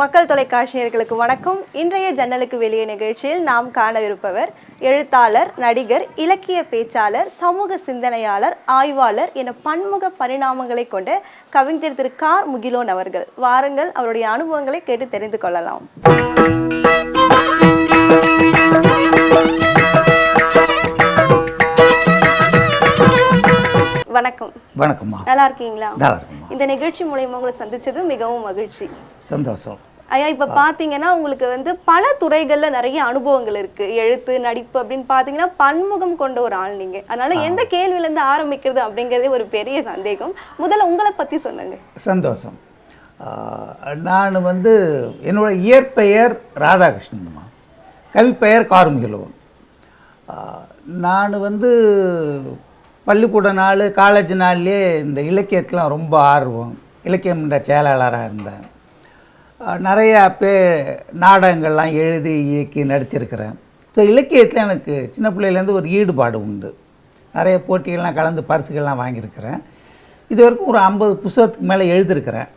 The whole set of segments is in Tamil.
மக்கள் தொலைக்காட்சியர்களுக்கு வணக்கம். இன்றைய ஜன்னலுக்கு வெளியே நிகழ்ச்சியில் நாம் காணவிருப்பவர் எழுத்தாளர் நடிகர் இலக்கிய பேச்சாளர் சமூக சிந்தனையாளர் ஆய்வாளர் என பன்முக பரிணாமங்களை கொண்ட கவிஞர் திரு கா. முகிலோன் அவர்கள். வாருங்கள் அவருடைய அனுபவங்களை கேட்டு தெரிந்து கொள்ளலாம். வணக்கம். வணக்கம்மா. நல்லா இருக்கீங்களா? நல்லா இந்த நிகழ்ச்சி மூலயமா உங்களை சந்திச்சது மிகவும் மகிழ்ச்சி. சந்தோஷம். ஐயா இப்ப பாத்தீங்கன்னா உங்களுக்கு வந்து பல துறைகள்ல நிறைய அனுபவங்கள் இருக்கு. எழுத்து நடிப்பு அப்படின்னு பாத்தீங்கன்னா பன்முகம் கொண்ட ஒரு ஆள் நீங்க. அதனால எந்த கேள்வியில இருந்து ஆரம்பிக்கிறது அப்படிங்கறதே ஒரு பெரிய சந்தேகம். முதல்ல உங்களை பத்தி சொல்லுங்க. சந்தோஷம். நான் வந்து என்னோட இயற்பெயர் ராதாகிருஷ்ணன்மா கவிப்பெயர் கார்முகிலவன் நான் வந்து பள்ளிக்கூட நாள் காலேஜ் நாள்லேயே இந்த இலக்கியத்துக்கெலாம் ரொம்ப ஆர்வம். இலக்கியம்ன்ற செயலாளராக இருந்தேன். நிறையா பேர் நாடகங்கள்லாம் எழுதி இயக்கி நடிச்சிருக்கிறேன். ஸோ இலக்கியத்தில் எனக்கு சின்ன பிள்ளையிலேருந்து ஒரு ஈடுபாடு உண்டு. நிறைய போட்டிகள்லாம் கலந்து பரிசுகள்லாம் வாங்கியிருக்கிறேன். இது வரைக்கும் ஒரு ஐம்பது புஸ்தகத்துக்கு மேலே எழுதியிருக்கிறேன்.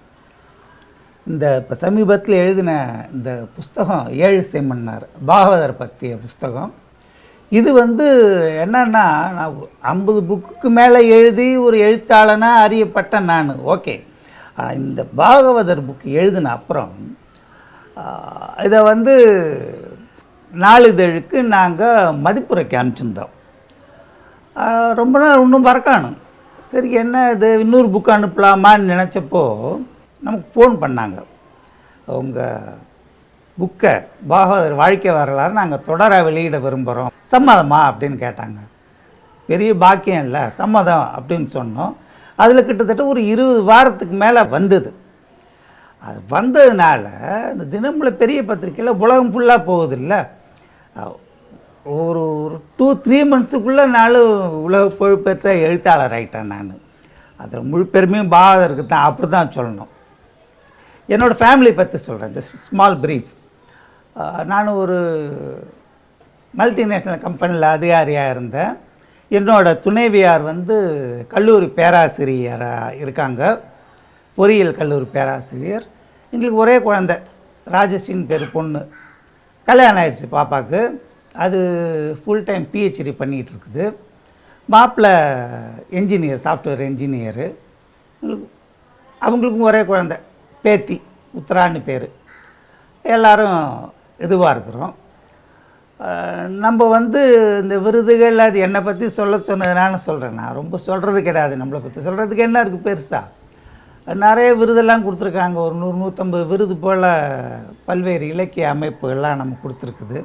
இந்த இப்போ சமீபத்தில் எழுதின இந்த புஸ்தகம் ஏழு செம்மன்னார் பாகவதர் பற்றிய புஸ்தகம். இது வந்து என்னன்னா நான் ஐம்பது புக்குக்கு மேலே எழுதி ஒரு எழுத்தாளனாக அறியப்பட்ட நான். ஓகே ஆனால் இந்த பாகவதர் புக் எழுதின அப்புறம் இதை வந்து நாளிதழுக்கு நாங்கள் மதிப்புரைக்கு அனுப்பிச்சிருந்தோம். ரொம்ப நாள் இன்னும் மறக்காணும். சரி என்ன இது? இன்னொரு புக் அனுப்பலாமான்னு நினச்சப்போ நமக்கு ஃபோன் பண்ணாங்க. உங்கள் புக்கை பாகவதர் வாழ்க்கை வரலாறு நாங்கள் தொடர வெளியிட விரும்புகிறோம் சம்மதமா அப்படின்னு கேட்டாங்க. பெரிய பாக்கியம் இல்லை சம்மதம் அப்படின்னு சொன்னோம். அதில் கிட்டத்தட்ட ஒரு இருபது வாரத்துக்கு மேலே வந்தது. அது வந்ததுனால இந்த தினமலை பெரிய பத்திரிக்கையில் உலகம் ஃபுல்லாக போகுது இல்லை ஒரு ஒரு டூ த்ரீ மந்த்ஸுக்குள்ளே நானும் உலக புகழ்பெற்ற எழுத்தாளர் ஆகிட்டேன் நான். அதில் முழு பெருமையும் பாகதருக்கு தான் அப்படி தான் சொல்லணும். என்னோடய ஃபேமிலி பற்றி சொல்கிறேன் ஜஸ்ட் ஸ்மால் பிரீஃப் நான் ஒரு மல்டிநேஷ்னல் கம்பெனியில் அதிகாரியாக இருந்தேன். என்னோடய துணைவியார் வந்து கல்லூரி பேராசிரியராக இருக்காங்க. பொறியியல் கல்லூரி பேராசிரியர். எங்களுக்கு ஒரே குழந்தை ராஜஸ்ரீன்னு பேர் பொண்ணு. கல்யாணம் ஆயிடுச்சு பாப்பாவுக்கு அது ஃபுல் டைம் பிஹெச்டி பண்ணிகிட்டு இருக்குது. மாப்பிள்ளை என்ஜினியர் சாஃப்ட்வேர் என்ஜினியரு அவங்களுக்கும் ஒரே குழந்தை பேத்தி உத்தரான்னு பேர். எல்லோரும் இதுவாக இருக்கிறோம். நம்ம வந்து இந்த விருதுகள் அது என்னை பற்றி சொல்ல சொன்னதுனால சொல்கிறேன் நான் ரொம்ப சொல்கிறது கிடையாது நம்மளை பற்றி சொல்கிறதுக்கு என்ன இருக்குது பெருசாக நிறைய விருதெல்லாம் கொடுத்துருக்காங்க. ஒரு நூறு நூற்றம்பது விருது போல் பல்வேறு இலக்கிய அமைப்புகள்லாம் நம்ம கொடுத்துருக்குது.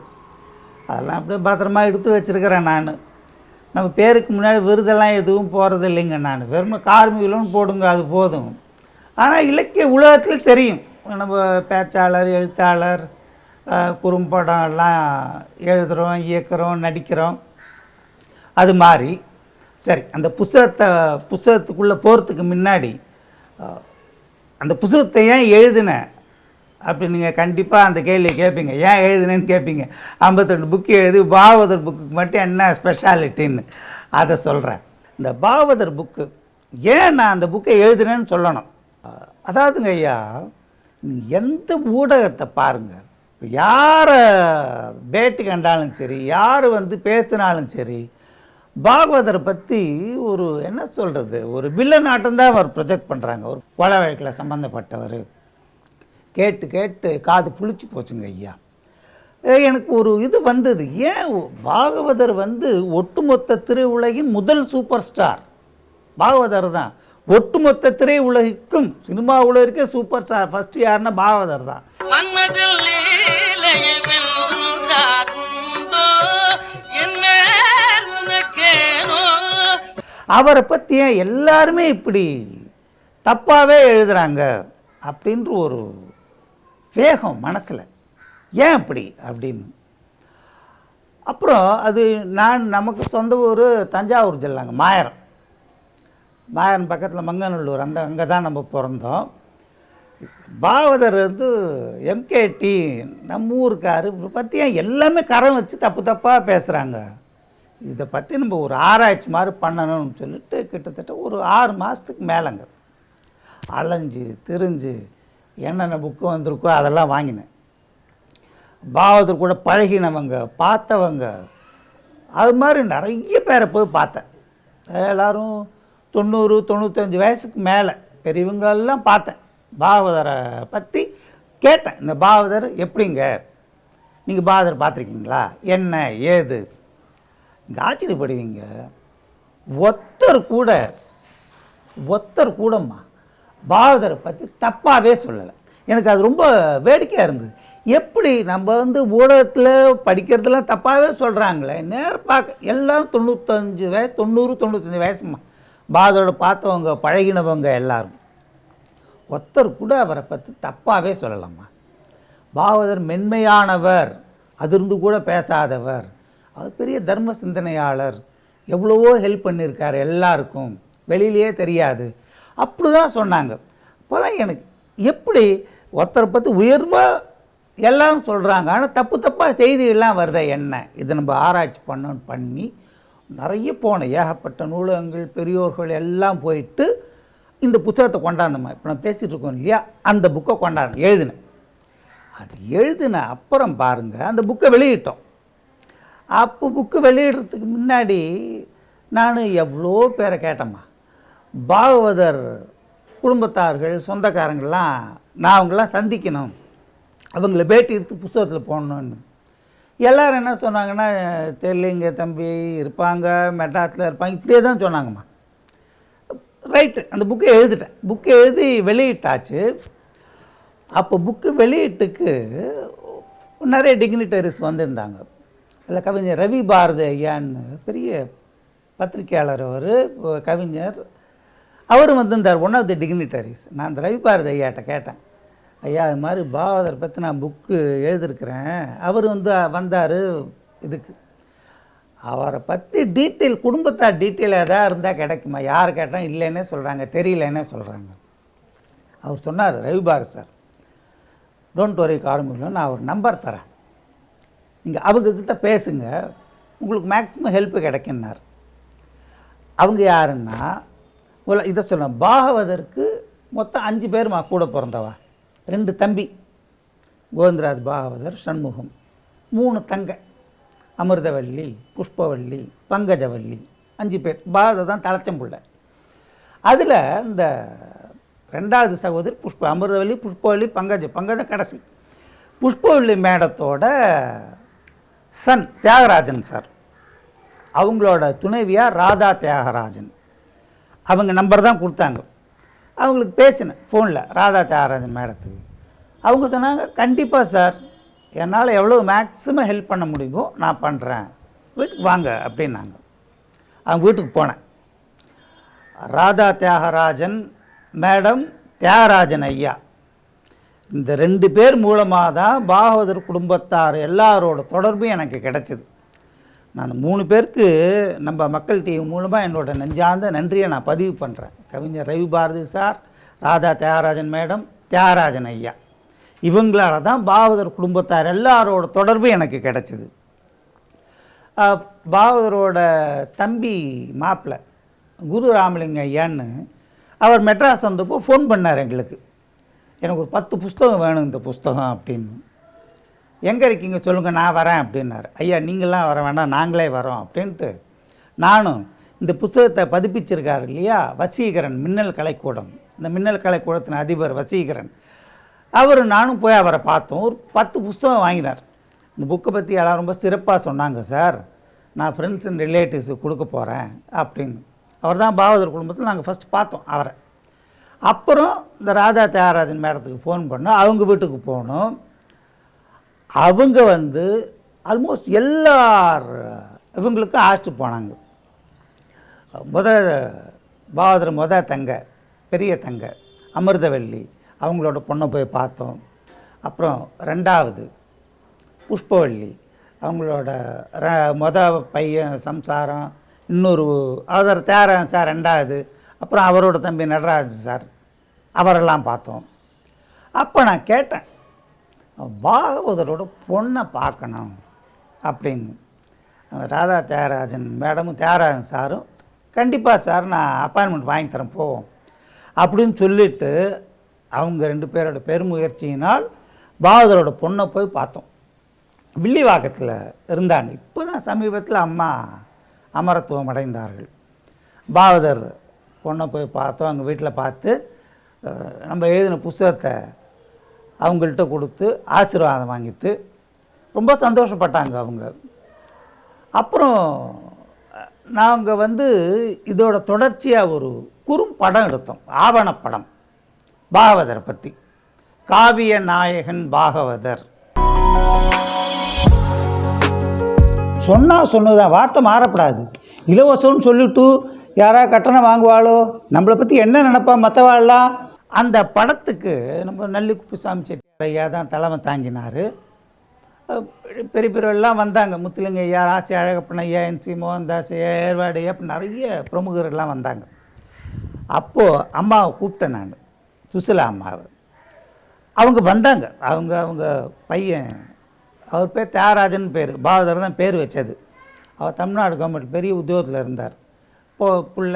அதெல்லாம் அப்படியே பத்திரமா எடுத்து வச்சுருக்கிறேன் நான். நம்ம பேருக்கு முன்னாடி விருதெல்லாம் எதுவும் போகிறது இல்லைங்க நான். வெறும் கார்மிகளும் போடுங்க அது போதும். ஆனால் இலக்கிய உலகத்தில் தெரியும். நம்ம பேச்சாளர் எழுத்தாளர் குறும்படம் எல்லாம் எழுதுகிறோம் இயக்கிறோம் நடிக்கிறோம். அது மாதிரி சரி அந்த புஸ்தகத்தை புஸ்தகத்துக்குள்ளே போகிறதுக்கு முன்னாடி அந்த புஸ்தகத்தை ஏன் எழுதினேன் அப்படி நீங்கள் கண்டிப்பாக அந்த கேள்வியை கேட்பீங்க ஏன் எழுதுனேன்னு கேட்பீங்க ஐம்பத்தெண்டு புக்கு எழுதி பாகவதர் புக்குக்கு மட்டும் என்ன ஸ்பெஷாலிட்டின்னு அதை சொல்கிறேன் இந்த பாகவதர் புக்கு ஏன் நான் அந்த புக்கை எழுதுனேன்னு சொல்லணும்? அதாவதுங்க ஐயா எந்த ஊடகத்தை பாருங்கள் இப்போ யாரை பேட்டி கண்டாலும் சரி யார் வந்து பேசினாலும் சரி பாகவதரை பற்றி ஒரு என்ன சொல்கிறது ஒரு வில்லன் ஆட்டம் தான் அவர் ப்ரொஜெக்ட் பண்ணுறாங்க ஒரு கொலை வழக்கில் சம்மந்தப்பட்டவர் கேட்டு கேட்டு காது புளிச்சு போச்சுங்க ஐயா. எனக்கு ஒரு இது வந்தது. ஏன் பாகவதர் வந்து ஒட்டுமொத்த திரையுலகின் முதல் சூப்பர் ஸ்டார் பாகவதர் தான். ஒட்டுமொத்த திரையுலகிற்கும் சினிமா உலகிற்கே சூப்பர் ஸ்டார் ஃபஸ்ட்டு யாருன்னா பாகவதர் தான். அவரை பற்றி ஏன் எல்லாருமே இப்படி தப்பாகவே எழுதுகிறாங்க அப்படின்ற ஒரு வேகம் மனசில். ஏன் அப்படி? அப்படின்னு. அப்புறம் அது நான் நமக்கு சொந்த ஊர் தஞ்சாவூர் ஜில்லாங்க மாயரம். மாயரம் பக்கத்தில் மங்கநல்லூர் அந்த அங்கே தான் நம்ம பிறந்தோம். பாவதர் வந்து எம்கேடி நம்ம ஊருக்காரு. பற்றி ஏன் எல்லாமே கரம் வச்சு தப்பு தப்பாக பேசுகிறாங்க இதை பற்றி நம்ம ஒரு ஆராய்ச்சி மாதிரி பண்ணணும்னு சொல்லிட்டு கிட்டத்தட்ட ஒரு ஆறு மாதத்துக்கு மேலேங்க. அலைஞ்சு திரிஞ்சு என்னென்ன புக்கு வந்திருக்கோ அதெல்லாம் வாங்கினேன். பாவதர் கூட பழகினவங்க பார்த்தவங்க அது மாதிரி நிறைய பேரை போய் பார்த்தேன். எல்லாரும் தொண்ணூறு தொண்ணூத்தஞ்சு வயசுக்கு மேலே பெரியவங்களெல்லாம் பார்த்தேன். பாகவதரை பற்றி கேட்டேன். இந்த பாகவதர் எப்படிங்க? நீங்கள் பாகவதர் பார்த்துருக்கீங்களா? என்ன ஏது? இங்கே ஆச்சரியப்படுவீங்க ஒத்தர் கூட ஒத்தர் கூடம்மா பாரதரை பற்றி தப்பாகவே சொல்லலை. எனக்கு அது ரொம்ப வேடிக்கையாக இருந்தது. எப்படி நம்ம வந்து ஊடகத்தில் படிக்கிறதுலாம் தப்பாகவே சொல்கிறாங்களே நேர் பார்க்க எல்லாம் தொண்ணூத்தஞ்சு வயசு தொண்ணூறு தொண்ணூத்தஞ்சு வயசுமா பாதரோட பார்த்தவங்க பழகினவங்க எல்லாரும். ஒருத்தர் கூட அவரை பற்றி தப்பாகவே சொல்லலாமா பாகவதர் மென்மையானவர் அதிர்ந்து கூட பேசாதவர். அவர் பெரிய தர்ம சிந்தனையாளர் எவ்வளவோ ஹெல்ப் பண்ணியிருக்கார் எல்லாருக்கும். வெளியிலேயே தெரியாது. அப்படி தான் சொன்னாங்க. அப்போதான் எனக்கு எப்படி ஒருத்தரை பற்றி உயர்வாக எல்லாரும் சொல்கிறாங்க ஆனால் தப்பு தப்பாக செய்திகள்லாம் வருதா என்ன? இதை நம்ம ஆராய்ச்சி பண்ணணும் பண்ணி நிறைய போனேன் ஏகப்பட்ட நூலகங்கள் பெரியோர்கள் எல்லாம் போயிட்டு இந்த புத்தகத்தை கொண்டாந்தம்மா இப்போ நான் பேசிகிட்டு இருக்கோம் இல்லையா? அந்த புக்கை கொண்டாந்து எழுதினேன். அது எழுதின அப்புறம் பாருங்கள் அந்த புக்கை வெளியிட்டோம். அப்போ புக்கு வெளியிடுறதுக்கு முன்னாடி நான் எவ்வளோ பேரை கேட்டேம்மா. பாகவதர் குடும்பத்தார்கள் சொந்தக்காரங்கள்லாம் நான் அவங்களாம் சந்திக்கணும். அவங்கள பேட்டி எடுத்து புஸ்தகத்தில் போடணுன்னு எல்லோரும் என்ன சொன்னாங்கன்னா தெரியலைங்க தம்பி இருப்பாங்க மெட்ராஸில் இருப்பாங்க இப்படியே தான் சொன்னாங்கம்மா. ரைட்டு அந்த புக்கை எழுதிட்டேன். புக்கை எழுதி வெளியிட்டாச்சு. அப்போ புக்கு வெளியீட்டுக்கு நிறைய டிக்னிட்டரிஸ் வந்திருந்தாங்க. அதில் கவிஞர் ரவி பாரதி ஐயான்னு பெரிய பத்திரிக்கையாளர் அவர் கவிஞர். அவரும் வந்திருந்தார் ஒன் ஆஃப் தி டிக்னிட்டரிஸ் நான் அந்த ரவி பாரதி ஐயாட்ட கேட்டேன். ஐயா அது மாதிரி பாவதர் பற்றி நான் புக்கு எழுதியிருக்கிறேன் அவர் வந்து வந்தார் இதுக்கு. அவரை பற்றி டீட்டெயில் குடும்பத்தார் டீட்டெயில் எதாவது இருந்தால் கிடைக்குமா? யார் கேட்டால் இல்லைன்னே சொல்கிறாங்க தெரியலன்னே சொல்கிறாங்க அவர் சொன்னார் Ravi Bharathi sir don't worry காரமில்லும் நான் ஒரு நம்பர் தரேன். நீங்கள் அவங்கக்கிட்ட பேசுங்க. உங்களுக்கு மேக்ஸிமம் ஹெல்ப்பு கிடைக்குன்னார். அவங்க யாருன்னா உல- இதை சொன்ன பாகவதற்கு மொத்தம் அஞ்சு பேருமா கூட பிறந்தவா? ரெண்டு தம்பி கோவிந்தராஜ் பாகவதர் சண்முகம். மூணு தங்க அமிர்தவள்ளி புஷ்பவள்ளி பங்கஜவள்ளி அஞ்சு பேர். பாகவதர் தான் தலைச்சம்புள்ள அதில் இந்த ரெண்டாவது சகோதரி புஷ்ப அமிர்தவள்ளி புஷ்பவள்ளி பங்கஜ பங்கஜ கடைசி. புஷ்பவள்ளி மேடத்தோட சன் தியாகராஜன் சார். அவங்களோட துணைவியார் ராதா தியாகராஜன். அவங்க நம்பர் தான் கொடுத்தாங்க. அவங்களுக்கு பேசினேன் ஃபோனில் ராதா தியாகராஜன் மேடத்துக்கு. அவங்க சொன்னாங்க கண்டிப்பாக சார் என்னால் எவ்வளோ மேக்ஸிமம் ஹெல்ப் பண்ண முடியுமோ நான் பண்ணுறேன் வீட்டுக்கு வாங்க அப்படின்னாங்க. அவங்க வீட்டுக்கு போனேன். ராதா தியாகராஜன் மேடம் தியாகராஜன் ஐயா. இந்த ரெண்டு பேர் மூலமாக தான் பாகவதர் குடும்பத்தார் எல்லாரோட தொடர்பும் எனக்கு கிடச்சிது. நான் மூணு பேருக்கு நம்ம மக்கள் டிவி மூலமாக என்னோட நெஞ்சார்ந்த நன்றியை நான் பதிவு பண்ணுறேன் கவிஞர் ரவி பாரதி சார் ராதா தியாகராஜன் மேடம் தியாகராஜன் ஐயா. இவங்களால தான் பாகவதர் குடும்பத்தார் எல்லாரோட தொடர்பும் எனக்கு கிடைச்சிது. பாகவதரோட தம்பி மாப்பிள்ளை குரு ராமலிங்க ஐயான்னு அவர் மெட்ராஸ் வந்தப்போ ஃபோன் பண்ணார் எங்களுக்கு. எனக்கு ஒரு பத்து புஸ்தகம் வேணும் இந்த புஸ்தகம் அப்படின்னு. எங்கே இருக்கீங்க? சொல்லுங்கள் நான் வரேன் அப்படின்னாரு. ஐயா நீங்களாம் வர வேண்டாம் நாங்களே வரோம் அப்படின்ட்டு. நானும் இந்த புத்தகத்தை பதிப்பிச்சிருக்காரு இல்லையா? வசீகரன் மின்னல் கலைக்கூடம். இந்த மின்னல் கலைக்கூடத்தின் அதிபர் வசீகரன். அவர் நானும் போய் அவரை பார்த்தோம். ஒரு பத்து புஸ்தகம் வாங்கினார். இந்த புக்கை பற்றி எல்லாம் ரொம்ப சிறப்பாக சொன்னாங்க சார் நான் ஃப்ரெண்ட்ஸ் அண்ட் ரிலேட்டிவ்ஸுக்கு கொடுக்க போகிறேன் அப்படின்னு. அவர் தான் பாவதர் குடும்பத்தில் நாங்கள் ஃபஸ்ட் பார்த்தோம் அவரை. அப்புறம் இந்த ராதா தியாகராஜன் மேடத்துக்கு ஃபோன் பண்ணோம் அவங்க வீட்டுக்கு போனோம் அவங்க வந்து ஆல்மோஸ்ட் எல்லார் இவங்களுக்கும் அழைச்சிட்டு போனாங்க. முத பாவதர் முத தங்க பெரிய தங்க அமிர்தவல்லி அவங்களோட பொண்ணை போய் பார்த்தோம். அப்புறம் ரெண்டாவது புஷ்பவல்லி அவங்களோட ர- மொத பையன் சம்சாரம் இன்னொரு அவர் தேரன் சார் ரெண்டாவது அப்புறம் அவரோட தம்பி நடராஜன் சார் அவரெல்லாம் பார்த்தோம். அப்போ நான் கேட்டேன் பாகவதரோட பொண்ணை பார்க்கணும் அப்படின்னு. ராதா தியாகராஜன் மேடமும் தியாகராஜன் சாரும் கண்டிப்பாக சார் நான் அப்பாயின்மெண்ட் வாங்கி தரேன் போவோம். அப்படின்னு சொல்லிட்டு அவங்க ரெண்டு பேரோட பெருமுயற்சியினால் பாகவதரோட பொண்ணை போய் பார்த்தோம். வில்லிவாக்கத்தில் இருந்தாங்க. இப்போ தான் சமீபத்தில் அம்மா அமரத்துவம் அடைந்தார்கள். பாவதர் பொண்ணை போய் பார்த்தோம் அவங்க வீட்டில் பார்த்து நம்ம எழுதின புஸ்தகத்தை அவங்கள்ட்ட கொடுத்து ஆசீர்வாதம் வாங்கிட்டு ரொம்ப சந்தோஷப்பட்டாங்க அவங்க. அப்புறம் நாங்கள் வந்து இதோட தொடர்ச்சியாக ஒரு குறும்படம் எடுத்தோம் ஆவணப்படம் பாகவதரை பற்றி காவிய நாயகன் பாகவதர். சொன்னால் சொன்னதான் வார்த்தை மாறப்படாது. இலவசம்னு சொல்லிட்டு யாராவது கட்டணம் வாங்குவாளோ? நம்மளை பற்றி என்ன நினைப்பா மற்றவாள்லாம் அந்த படத்துக்கு நம்ம நல்லி சாமி செட்டியார் ஐயா தான் தலைமை தாங்கினார். பெரிய பெரியவெல்லாம் வந்தாங்க. முத்துலிங்க ஐயா ராசி அழகப்பன் ஐயா என் சி மோகன்தாஸ் ஐயா ஏர்வாடு ஐயா அப்படி நிறைய பிரமுகர்கள்லாம் வந்தாங்க. அப்போது அம்மாவை கூப்பிட்டேன் நான். சுசிலா அம்மாவை. அவங்க வந்தாங்க. அவங்க அவங்க பையன் அவர் பேர் தியாகராஜன் பேர். பாவதர் தான் பேர் வச்சது. அவர் தமிழ்நாடு கவர்மெண்ட் பெரிய உத்தியோகத்தில் இருந்தார். இப்போ புள்ள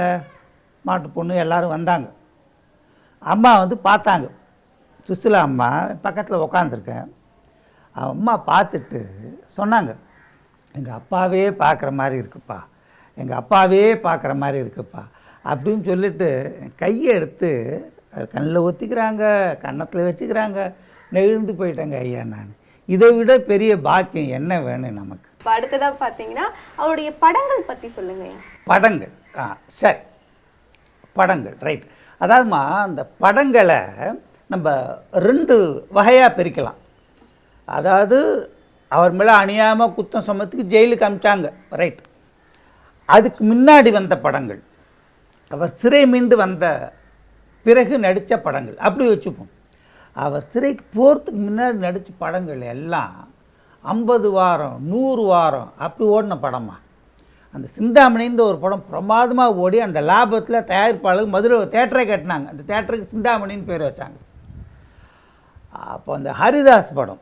மாட்டு பொண்ணு எல்லாரும் வந்தாங்க. அம்மா வந்து பார்த்தாங்க. சுசிலா அம்மா பக்கத்தில் உக்காந்துருக்கேன். அம்மா பார்த்துட்டு சொன்னாங்க. எங்கள் அப்பாவே பார்க்குற மாதிரி இருக்குப்பா. எங்கள் அப்பாவே பார்க்குற மாதிரி இருக்குப்பா. அப்படின்னு சொல்லிட்டு கையை எடுத்து கண்ணில் ஒத்திக்கிறாங்க கன்னத்தில் வச்சுக்கிறாங்க. நெகிழ்ந்து போயிட்டேங்க ஐயா நான். இதை விட பெரிய பாக்கியம் என்ன வேணும் நமக்கு? இப்போ அடுத்ததாக பார்த்தீங்கன்னா அவருடைய படங்கள் பற்றி சொல்லுங்கய்யா படங்கள். ஆ சரி. படங்கள் ரைட் அதாவதுமா அந்த படங்களை நம்ம ரெண்டு வகையாக பிரிக்கலாம். அதாவது அவர் மேலே அணியாமல் குத்தம் சுமத்துக்கு ஜெயிலுக்கு அமிச்சாங்க ரைட் அதுக்கு முன்னாடி வந்த படங்கள். அவர் சிறை மீண்டு வந்த பிறகு நடித்த படங்கள். அப்படி வச்சுப்போம். அவர் சிறைக்கு போகிறதுக்கு முன்னாடி நடித்த படங்கள் எல்லாம் ஐம்பது வாரம் நூறு வாரம் அப்படி ஓடின படமா? அந்த சிந்தாமணின்ற ஒரு படம் பிரமாதமாக ஓடி அந்த லாபத்தில் தயாரிப்பாளர் மதுரை தேட்டரே கட்டினாங்க. அந்த தேட்டருக்கு சிந்தாமணின்னு பேர் வச்சாங்க. அப்போ அந்த ஹரிதாஸ் படம்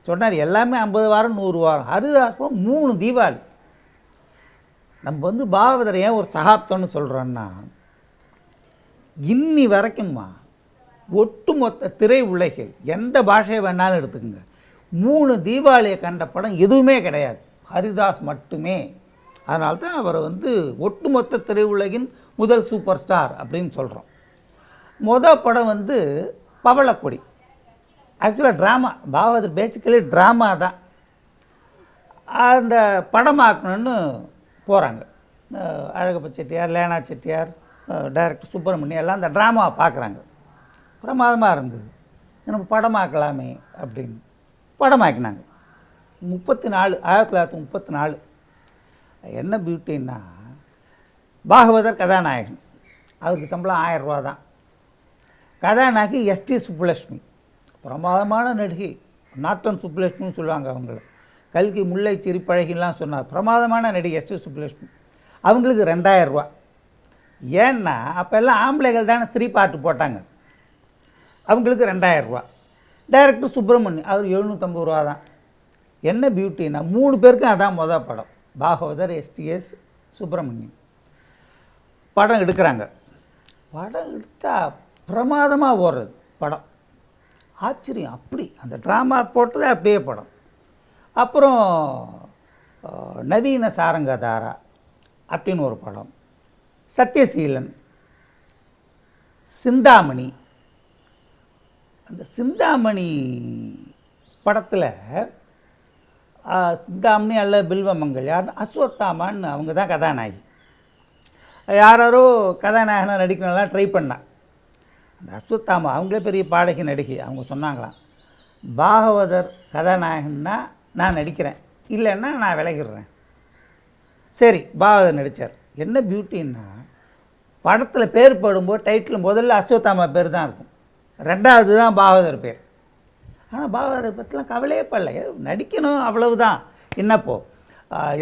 சொன்னார் எல்லாமே ஐம்பது வாரம் நூறு வாரம். ஹரிதாஸ் படம் மூணு தீபாவளி. நம்ம வந்து பாகவதர் ஏன் ஒரு சகாப்தம்னு சொல்கிறோன்னா இன்னி வரைக்கும்மா ஒட்டுமொத்த திரை உலகில் எந்த பாஷையை வேணாலும் எடுத்துக்கோங்க. மூணு தீபாவளியை கண்ட படம் எதுவுமே கிடையாது. ஹரிதாஸ் மட்டுமே. அதனால தான் அவரை வந்து ஒட்டுமொத்த திரையுலகின் முதல் சூப்பர் ஸ்டார் அப்படின்னு சொல்கிறோம் மொதல் படம் வந்து பவளக்கொடி. ஆக்சுவலாக ட்ராமா பாகவதர் பேசிக்கலி ட்ராமா தான். அந்த படமாக்கணும்னு போகிறாங்க அழகப்ப செட்டியார் லேனா செட்டியார் டைரக்டர் சுப்பிரமணியம் எல்லாம் அந்த ட்ராமாவை பார்க்குறாங்க பிரமாதமாக இருந்தது. நம்ம படமாக்கலாமே அப்படின்னு படமாக்கினாங்க முப்பத்தி நாலு ஆயிரத்தி தொள்ளாயிரத்தி முப்பத்தி நாலு. என்ன பியூட்டின்னா பாகவதர் கதாநாயகன். அவருக்கு சம்பளம் ஆயிரம் ரூபா தான். கதாநாயகி எஸ்டி சுப்புலட்சுமி. பிரமாதமான நடிகை. நாட்டன் சுப்புலட்சுமின்னு சொல்லுவாங்க அவங்கள. கல்கி முல்லை சிரிப்பழகிலாம் சொன்னார். பிரமாதமான நடிகை எஸ்டி சுப்புலட்சுமி. அவங்களுக்கு ரெண்டாயிரரூபா ஏன்னா அப்போ எல்லாம் ஆம்பளைகள் தானே ஸ்திரீ பாட்டு போட்டாங்க. அவங்களுக்கு ரெண்டாயிரரூபா டைரக்டர் சுப்பிரமணியம் அவர் எழுநூற்றம்பது ரூபா தான். என்ன பியூட்டின்னா மூணு பேருக்கும் அதான் மொதல் படம். பாகவதர் எஸ்டிஎஸ் சுப்பிரமணியம். படம் எடுக்கிறாங்க. படம் எடுத்தால் பிரமாதமாக ஓடுறது படம். ஆச்சரியம் அப்படி. அந்த ட்ராமா போட்டதே அப்படியே படம். அப்புறம் நவீன சாரங்கதாரா அப்படின்னு ஒரு படம். சத்யசீலன் சிந்தாமணி. அந்த சிந்தாமணி படத்தில் சிந்தாமணி அல்ல பில்வமங்கள் யார்? அஸ்வத்தாமான்னு அவங்க தான் கதாநாயகி. யாரோ கதாநாயகனாக நடிக்கணும்லாம் ட்ரை பண்ணான் அந்த அஸ்வத்தாமா அவங்களே பெரிய பாடகி நடிகை அவங்க சொன்னாங்களாம். பாகவதர் கதாநாயகன்னா நான் நடிக்கிறேன். இல்லைன்னா நான் விலகிடுறேன். சரி பாகவதர் நடித்தார் என்ன பியூட்டின்னா படத்தில் பேர் போடும்போது டைட்டில் முதல்ல அஸ்வத்தாமா பேர் தான் இருக்கும். ரெண்டாவது தான் பாகவதர் பேர். ஆனால் பாகவதரை பற்றிலாம் கவலையே படல. நடிக்கணும் நடிக்கணும் அவ்வளவுதான். என்னப்போ?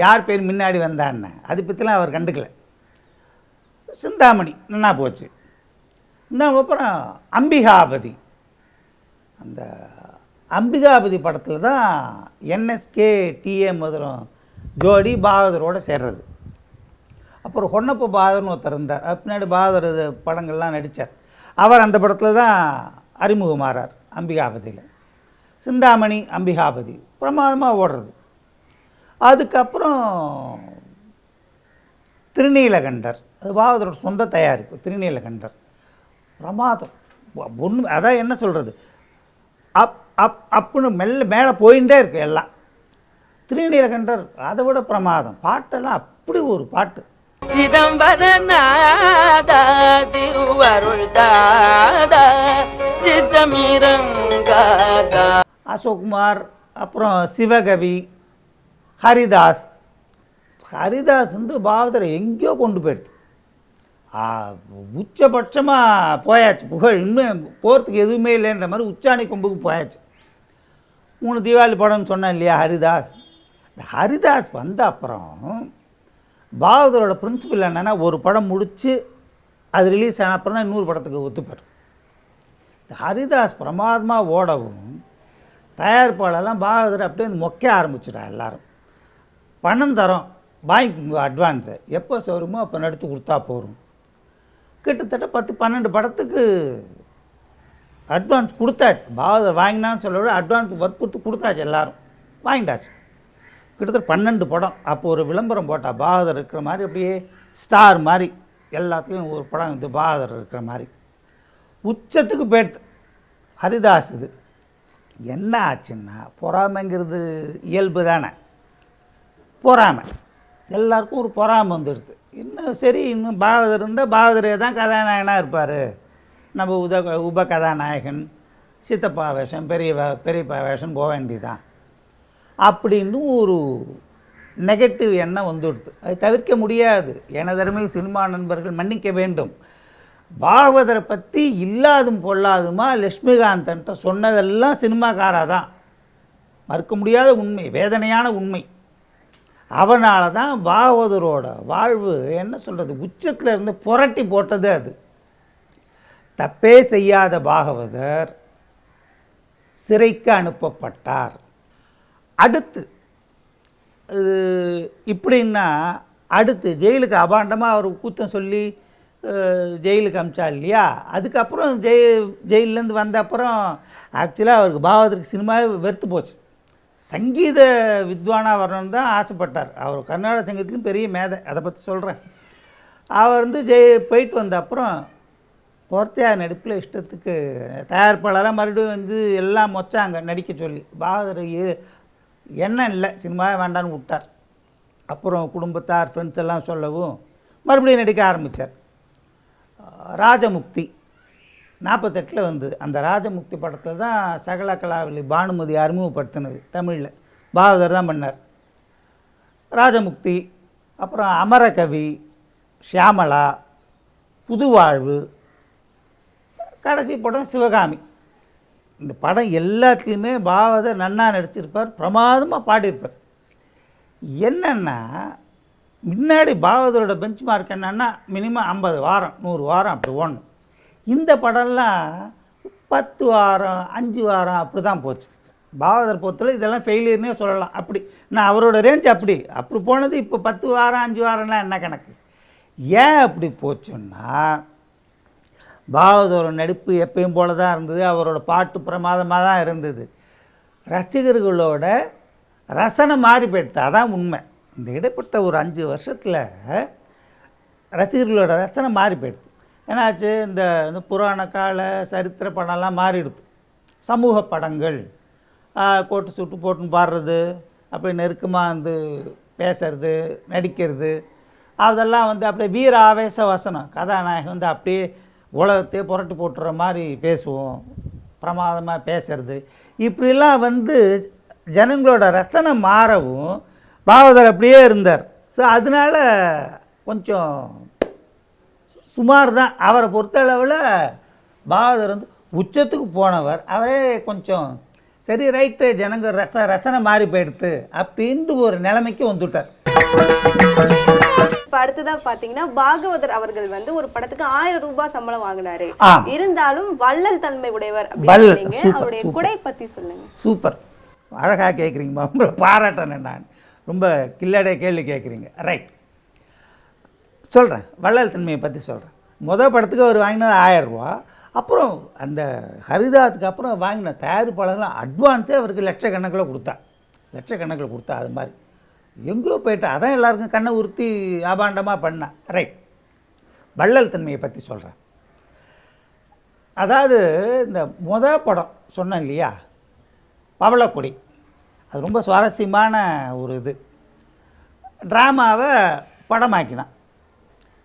யார் பேர் முன்னாடி வந்தான்னு? அதை பற்றிலாம் அவர் கண்டுக்கல. சிந்தாமணி நின்னா போச்சு. இன்னும் அப்புறம் அம்பிகாபதி. அந்த அம்பிகாபதி படத்தில் தான் என்எஸ்கே டிஏ மதுரம் ஜோடி பாகதரோடு சேர்றது. அப்புறம் ஹொன்னப்ப பாதர்னு ஒருத்தர் இருந்தார். பின்னாடி பாகவதர் படங்கள்லாம் நடித்தார் அவர் அந்த படத்தில் தான் அறிமுகமாறார் அம்பிகாபதியில். சிந்தாமணி அம்பிகாபதி பிரமாதமாக ஓடுறது. அதுக்கப்புறம் திருநீலகண்டர் அது பாகவதரோட சொந்த தயாரிப்பு திருநீலகண்டர். பிரமாதம். ஒன்று அதான் என்ன சொல்கிறது அப் அப் அப்புன்னு மெல்ல மேலே போயிட்டே இருக்கு எல்லாம். திருநீலகண்டர் அதை விட பிரமாதம். பாட்டெல்லாம் அப்படி ஒரு பாட்டு. சிதம்பரநாதா திருவருள் தாதா சித்தமிரங்காதா அசோக்குமார் அப்புறம் சிவகவி ஹரிதாஸ். ஹரிதாஸ் வந்து பாவதரை எங்கேயோ கொண்டு போயிடுது. உச்சபட்சமாக போயாச்சு. புகழ் இன்னும் போகிறதுக்கு எதுவுமே இல்லைன்ற மாதிரி உச்சாணி கொம்புக்கு போயாச்சு. மூணு தீபாவளி படம்னு சொன்னேன் இல்லையா ஹரிதாஸ்? இந்த ஹரிதாஸ் வந்த அப்புறம் பாவதரோட பிரின்சிபல் என்னென்னா ஒரு படம் முடித்து அது ரிலீஸ் ஆன அப்புறம் தான் இன்னொரு படத்துக்கு ஒத்துப்பார். இந்த ஹரிதாஸ் பிரமாதமாக ஓடவும் தயாரிப்பாளெல்லாம் பாகவதர் அப்படியே வந்து மொக்க ஆரம்பிச்சிட்டா எல்லோரும். பணம் தரோம். வாங்கிக்கோங்க அட்வான்ஸை எப்போ சோறுமோ அப்போ நடித்து கொடுத்தா போகும் கிட்டத்தட்ட பத்து பன்னெண்டு படத்துக்கு அட்வான்ஸ் கொடுத்தாச்சு. பாகவதர் வாங்கினான்னு சொல்ல விட அட்வான்ஸ் வற்புறுத்து கொடுத்தாச்சு எல்லோரும். வாங்கிட்டாச்சு. கிட்டத்தட்ட பன்னெண்டு படம். அப்போ ஒரு விளம்பரம் போட்டால் பாகதர் இருக்கிற மாதிரி அப்படியே ஸ்டார் மாதிரி. எல்லாத்துலேயும் ஒரு படம் இது பாகதர் இருக்கிற மாதிரி. உச்சத்துக்கு போயிடுது. ஹரிதாஸ் இது. என்ன ஆச்சுன்னா பொறாமைங்கிறது இயல்பு தானே. பொறாமை. எல்லாருக்கும் ஒரு பொறாமை வந்துடுது. இன்னும் சரி இன்னும் பாவதர் இருந்தால் பாகதரே தான் கதாநாயகனாக இருப்பார். நம்ம உத உப கதாநாயகன் சித்தப்பா வேஷம் பெரிய பெரியப்பா வேஷம் போக வேண்டிதான் அப்படின்னு ஒரு நெகட்டிவ் எண்ணம் வந்துடுது. அது தவிர்க்க முடியாது. எனதருமை சினிமா நண்பர்கள் மன்னிக்க வேண்டும். பாகவதரை பற்றி இல்லாதும் பொல்லாதுமா லட்சுமிகாந்தன்ட்ட சொன்னதெல்லாம் சினிமாக்காரா தான் மறுக்க முடியாத உண்மை வேதனையான உண்மை. அவனால் தான் பாகவதரோட வாழ்வு என்ன சொல்கிறது உச்சத்தில் இருந்து புரட்டி போட்டது அது. தப்பே செய்யாத பாகவதர் சிறைக்கு அனுப்பப்பட்டார். அடுத்து இப்படின்னா அடுத்து ஜெயிலுக்கு அபாண்டமாக அவர் கூத்தம் சொல்லி ஜெயிலுக்கு அமிச்சா இல்லையா? அதுக்கப்புறம் ஜெய் ஜெயிலேருந்து வந்த அப்புறம் ஆக்சுவலாக அவருக்கு பாவதற்கு சினிமாவே வெறுத்து போச்சு. சங்கீத வித்வானாக வரணும்னு தான் ஆசைப்பட்டார். அவர் கர்நாடக சங்கீதத்துக்கும் பெரிய மேதை அதை பற்றி சொல்கிறேன் அவர் வந்து ஜெய் போயிட்டு வந்த அப்புறம் பொறுத்தையார் நடிப்பில் இஷ்டத்துக்கு தயாரிப்பாளராக மறுபடியும் வந்து எல்லாம் மொச்சாங்க நடிக்க சொல்லி. பாகதர் ஏ- எண்ணம் இல்லை சினிமாவே வேண்டான்னு விட்டார். அப்புறம் குடும்பத்தார் ஃப்ரெண்ட்ஸ் எல்லாம் சொல்லவும் மறுபடியும் நடிக்க ஆரம்பித்தார் ராஜமுக்தி. நாற்பத்தெட்டில் வந்து அந்த ராஜமுக்தி படத்தில் தான் சகல கலாவலி பானுமதி அறிமுகப்படுத்தினது தமிழில். பாவதர் தான் பண்ணார். ராஜமுக்தி அப்புறம் அமரகவி ஷியாமளா புதுவாழ்வு கடைசி படம் சிவகாமி. இந்த படம் எல்லாத்துலேயுமே பாவதர் நன்னா நடிச்சிருப்பார் பிரமாதமாக பாடியிருப்பார். என்னென்னா முன்னாடி பாகவதரோட பெஞ்ச் மார்க் என்னென்னா மினிமம் ஐம்பது வாரம் நூறு வாரம் அப்படி ஓடணும். இந்த படம்லாம் பத்து வாரம் அஞ்சு வாரம் அப்படி தான் போச்சு. பாகவதர் பொறுத்தல இதெல்லாம் ஃபெயிலியர்னே சொல்லலாம். அப்படி. நான் அவரோட ரேஞ்ச் அப்படி. அப்படி போனது இப்போ பத்து வாரம் அஞ்சு வாரம்லாம் என்ன கணக்கு? ஏன் அப்படி போச்சுன்னா பாகவதோட நடிப்பு எப்பயும் போல தான் இருந்தது. அவரோட பாட்டு பிரமாதமாக தான் இருந்தது. ரசிகர்களோட ரசனை மாறி போயிடுது. அதான் உண்மை. இந்த இடைப்பட்ட ஒரு அஞ்சு வருஷத்தில் ரசிகர்களோட ரசனை மாறி போயிடுது. என்னாச்சு? இந்த இந்த புராண கால சரித்திர படம்லாம் மாறிடுது. சமூக படங்கள் கோட்டு சுட்டு போட்டுன்னு பாடுறது அப்படி நெருக்கமாக வந்து பேசுறது நடிக்கிறது அதெல்லாம் வந்து அப்படியே வீர ஆவேச வசனம். கதாநாயகன் வந்து அப்படியே உலகத்தையே புரட்டி போட்டுற மாதிரி பேசுவோம் பிரமாதமாக பேசுறது. இப்படிலாம் வந்து ஜனங்களோட ரசனை மாறவும் பாகவதர் அப்படியே இருந்தார். ஸோ அதனால கொஞ்சம் சுமார் தான் அவரை பொறுத்தளவில் பாகவதர் வந்து உச்சத்துக்கு போனவர். அவரே கொஞ்சம் சரி ரைட்டு ஜனங்க ரச ரசனை மாறி போயிடுத்து அப்படின்ட்டு ஒரு நிலைமைக்கு வந்துட்டார். இப்ப அடுத்ததா பாத்தீங்கன்னா பாகவதர் அவர்கள் வந்து ஒரு படத்துக்கு ஆயிரம் ரூபாய் சம்பளம் வாங்கினாரு. இருந்தாலும் வள்ளல் தன்மை உடையவர் அவருடைய. குடை பத்தி சொல்லுங்க. சூப்பர். அழகாக கேட்குறீங்கம்மா உங்களை பாராட்டணும் நான். ரொம்ப கில்லடைய கேள்வி கேட்குறீங்க. ரைட் சொல்கிறேன் வள்ளல் தன்மையை பற்றி சொல்கிறேன் முதல் படத்துக்கு அவர் வாங்கினது ஆயரூபா அப்புறம் அந்த ஹரிதாஸுக்கு அப்புறம் வாங்கின தயாரிப்பாளர்கள் அட்வான்ஸே அவருக்கு லட்சக்கணக்கில் கொடுத்தா. லட்சக்கணக்கில் கொடுத்தா அது மாதிரி. எங்கேயோ போயிட்டா அதான் எல்லாருக்கும் கண்ணை உறுத்தி ஆபாண்டமாக பண்ணா. ரைட் வள்ளல் தன்மையை பற்றி சொல்கிறேன் அதாவது இந்த முத படம் சொன்னேன் இல்லையா? பவளக்கொடி. அது ரொம்ப சுவாரஸ்யமான ஒரு இது. ட்ராமாவை படமாக்கினான்.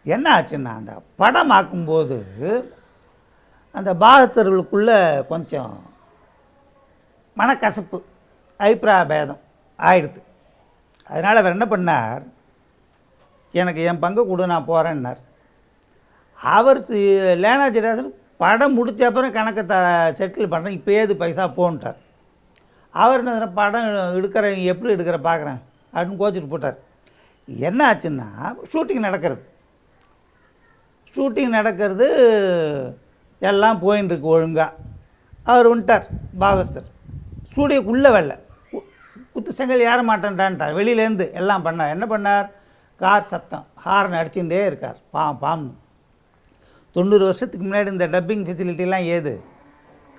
என்ன ஆச்சுன்னா அந்த படமாக்கும்போது அந்த பாகத்தர்களுக்குள்ளே கொஞ்சம் மனக்கசப்பு அபிப்பிராபேதம் ஆயிடுது. அதனால் அவர் என்ன பண்ணார் எனக்கு என் பங்கு கொடு நான் போகிறேன்னார் அவர் சி- லேனா ஜெராசன் படம் முடித்த அப்புறம் கணக்கை த செட்டில் பண்ணுறேன் இப்போ ஏது பைசா போன்ட்டார். அவர் என்ன படம் எடுக்கிறவங்க எப்படி எடுக்கிற பார்க்குறேன் அப்படின்னு கோச்சிட்டு போட்டார். என்ன ஆச்சுன்னா ஷூட்டிங் நடக்கிறது. ஷூட்டிங் நடக்கிறது எல்லாம் போயின்னு இருக்கு ஒழுங்காக அவர் வந்துட்டார் பாகஸ்தர். ஸ்டூடியோக்குள்ளே வரல. கு- குத்து செங்கல் ஏற மாட்டேன்டான்ட்டார். வெளியிலேருந்து எல்லாம் பண்ணார். என்ன பண்ணார்? கார் சத்தம் ஹார்ன் அடிச்சுட்டே இருக்கார். பாம் பாம். தொண்ணூறு வருஷத்துக்கு முன்னாடி இந்த டப்பிங் ஃபெசிலிட்டிலாம் ஏது?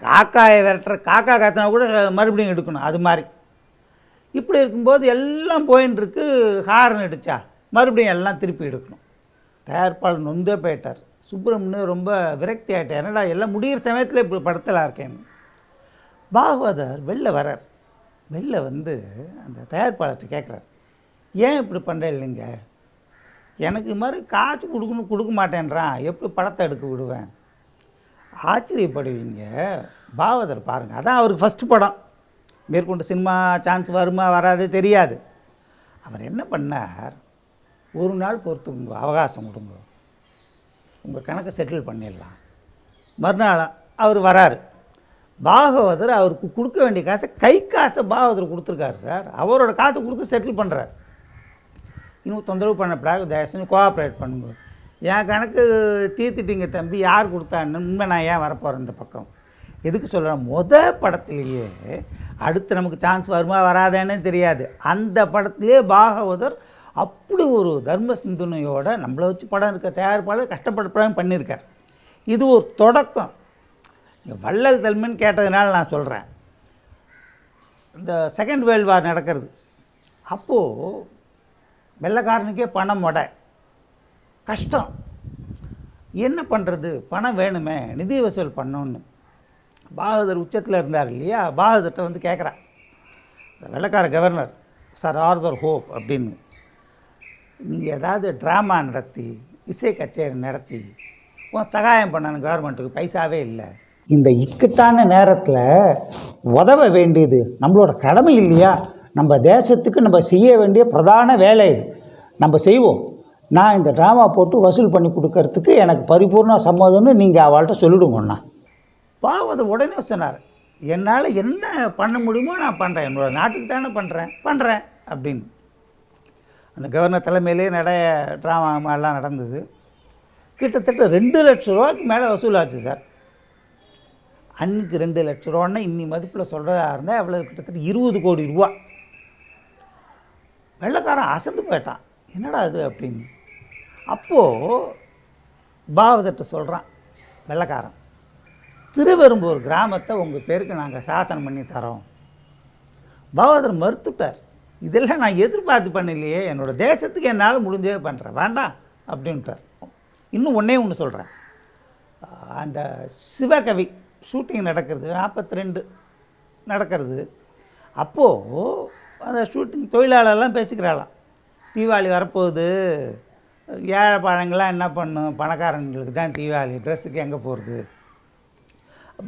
காக்காயை விரட்டுற காக்கா காத்தினா கூட மறுபடியும் எடுக்கணும் அது மாதிரி. இப்படி இருக்கும்போது எல்லாம் போயின்னு இருக்கு ஹார்ன் அடிச்சா மறுபடியும் எல்லாம் திருப்பி எடுக்கணும். தயாரிப்பாளர் நொந்தே போயிட்டார். சுப்பிரமணியம் ரொம்ப விரக்தி ஆகிட்டார் என்னடா எல்லாம் முடியிற சமயத்தில் இப்படி படத்தில் இருக்கேன்னு பாகவதர் வெளில வரார் வெளில வந்து அந்த தயாரிப்பாளர்கிட்ட கேட்குறார் ஏன் இப்படி பண்ணுற இல்லைங்க? எனக்கு இது மாதிரி காசு கொடுக்கணும் கொடுக்க மாட்டேன்றான். எப்படி படத்தை எடுக்க விடுவேன்? ஆச்சரியப்படுவீங்க. பாவதர் பாருங்கள் அதான் அவருக்கு ஃபஸ்ட்டு படம். மேற்கொண்டு சினிமா சான்ஸ் வருமா வராது தெரியாது. அவர் என்ன பண்ணார்? ஒரு நாள் பொறுத்துக்குங்க அவகாசம் கொடுங்க. உங்கள் கணக்கை செட்டில் பண்ணிடலாம். மறுநாள் அவர் வராரு. பாகவதர் அவருக்கு கொடுக்க வேண்டிய காசை கை காசை பாகவதர் கொடுத்துருக்காரு சார். அவரோட காசை கொடுத்து செட்டில் பண்ணுறார் இன்னும் தொந்தரவு பண்ணப்படாது தயவுசெஞ்சு கோஆப்ரேட் பண்ணுங்க. என் கணக்கு தீர்த்துட்டீங்க தம்பி யார் கொடுத்தான்னு உண்மை நான் ஏன் வரப்போகிறேன் இந்த பக்கம்? எதுக்கு சொல்கிறேன் மொத படத்துலேயே அடுத்து நமக்கு சான்ஸ் வருமா வராதேன்னு தெரியாது. அந்த படத்துலேயே பாகவதர் அப்படி ஒரு தர்ம சிந்தனையோட நம்மளை வச்சு படம் இருக்க தயாரிப்பாளர் கஷ்டப்பட்டு பண்ணியிருக்கார். இது ஒரு தொடக்கம். வள்ளல் தன்மைன்னு கேட்டதுனால நான் சொல்கிறேன் இந்த செகண்ட் வேர்ல்டு வார் நடக்கிறது. அப்போது வெள்ளைக்காரனுக்கே பணம் மொடை. கஷ்டம். என்ன பண்ணுறது பணம் வேணுமே நிதி வசூல் பண்ணோன்னு பாகதர் உச்சத்தில் இருந்தார் இல்லையா? பாகதர்கிட்ட வந்து கேட்குறான் இந்த வெள்ளைக்கார கவர்னர் சார் ஆர்தர் ஹோப் அப்படின்னு. நீங்கள் ஏதாவது ட்ராமா நடத்தி இசை கச்சேரி நடத்தி உன் சகாயம் பண்ணணும் கவர்மெண்ட்டுக்கு பைசாவே இல்லை. இந்த இக்கட்டான நேரத்தில் உதவ வேண்டியது நம்மளோட கடமை இல்லையா? நம்ம தேசத்துக்கு நம்ம செய்ய வேண்டிய பிரதான வேலை இது. நம்ம செய்வோம். நான் இந்த ட்ராமா போட்டு வசூல் பண்ணி கொடுக்கறதுக்கு எனக்கு பரிபூர்ண சம்மதம்னு நீங்கள் அவள்கிட்ட சொல்லிடுங்கண்ணா பாவது உடனே சொன்னார். என்னால் என்ன பண்ண முடியுமோ நான் பண்ணுறேன் என்னோட நாட்டுக்கு தானே பண்ணுறேன் பண்ணுறேன் அப்படின்னு. அந்த கவர்னர் தலைமையிலே நிறைய ட்ராமா எல்லாம் நடந்தது. கிட்டத்தட்ட ரெண்டு லட்ச ரூபாய்க்கு மேலே வசூலாச்சு சார். அன்னைக்கு ரெண்டு லட்ச ரூபான்னா இன்னி மதிப்பில் சொல்கிறதா இருந்தால் அவ்வளோ கிட்டத்தட்ட இருபது கோடி ரூபா. வெள்ளைக்காரன் அசந்து போயிட்டான். என்னடா அது அப்படின்னு. அப்போது பாவதர்கிட்ட சொல்கிறான் வெள்ளைக்காரன் திருவெரும்பூர் கிராமத்தை உங்கள் பேருக்கு நாங்கள் சாசனம் பண்ணி தரோம். பாவதர் மறுத்துட்டார். இதெல்லாம் நான் எதிர்பார்த்து பண்ணலையே என்னோட தேசத்துக்கு என்னால் முடிஞ்சே பண்ணுறேன் வேண்டாம் அப்படின்ட்டார். இன்னும் ஒன்றே ஒன்று சொல்கிறேன் அந்த சிவகவி ஷூட்டிங் நடக்கிறது நாற்பத்தி ரெண்டு நடக்கிறது. அப்போது அந்த ஷூட்டிங் தொழிலாளர்லாம் பேசிக்கிறாளாம். தீபாவளி வரப்போகுது ஏழை பழங்கள்லாம் என்ன பண்ணும்? பணக்காரங்களுக்கு தான் தீபாவளி. ட்ரெஸ்ஸுக்கு எங்கே போகிறது?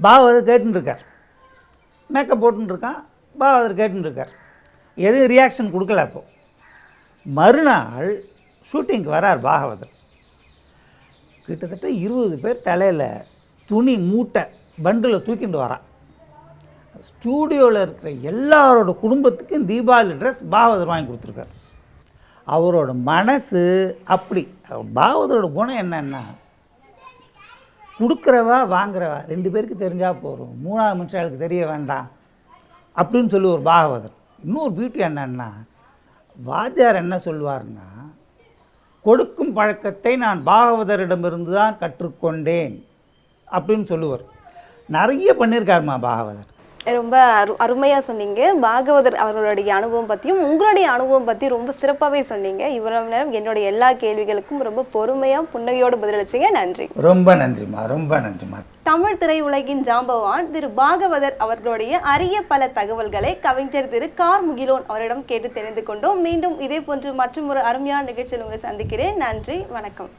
பாவதர் கேட்டுருக்கார் மேக்கப் போட்டுருக்கான் பாவதர் கேட்டுருக்கார் எதுவும் ரியாக்ஷன் கொடுக்கல அப்போ. மறுநாள் ஷூட்டிங்க்கு வரார் பாகவதர். கிட்டத்தட்ட இருபது பேர் தலையில் துணி மூட்டை பண்டில் தூக்கிட்டு வரான். ஸ்டூடியோவில் இருக்கிற எல்லாரோட குடும்பத்துக்கும் தீபாவளி ட்ரெஸ் பாகவதர் வாங்கி கொடுத்துருக்காரு. அவரோட மனசு அப்படி. பாகவதரோட குணம் என்னன்னா கொடுக்குறவா வாங்குறவா ரெண்டு பேருக்கு தெரிஞ்சால் போதும். மூணாவது மனுஷாளுக்கு தெரிய வேண்டாம் அப்படின்னு சொல்லி ஒரு பாகவதர். இன்னொரு பியூட்டி என்னன்னா வாத்தியார் என்ன சொல்லுவார்னா கொடுக்கும் பழக்கத்தை நான் பாகவதரிடமிருந்து தான் கற்றுக்கொண்டேன் அப்படின்னு சொல்லுவார். நிறைய பண்ணியிருக்காருமா பாகவதர். ரொம்ப அரு அருமையாக சொன்னீங்க. பாகவதர் அவர்களுடைய அனுபவம் பற்றியும் உங்களுடைய அனுபவம் பற்றி ரொம்ப சிறப்பாகவே சொன்னீங்க. இவ்வளவு நேரம் என்னுடைய எல்லா கேள்விகளுக்கும் ரொம்ப பொறுமையாக புன்னகையோடு பதிலளிச்சீங்க. நன்றி. ரொம்ப நன்றிம்மா ரொம்ப நன்றிம்மா. தமிழ் திரையுலகின் ஜாம்பவான் திரு பாகவதர் அவர்களுடைய அரிய பல தகவல்களை கவிஞர் திரு கார் முகிலோன் அவரிடம் கேட்டு தெரிந்து கொண்டோம். மீண்டும் இதே போன்று மற்றும் ஒரு அருமையான நிகழ்ச்சியில் உங்களை சந்திக்கிறேன். நன்றி வணக்கம்.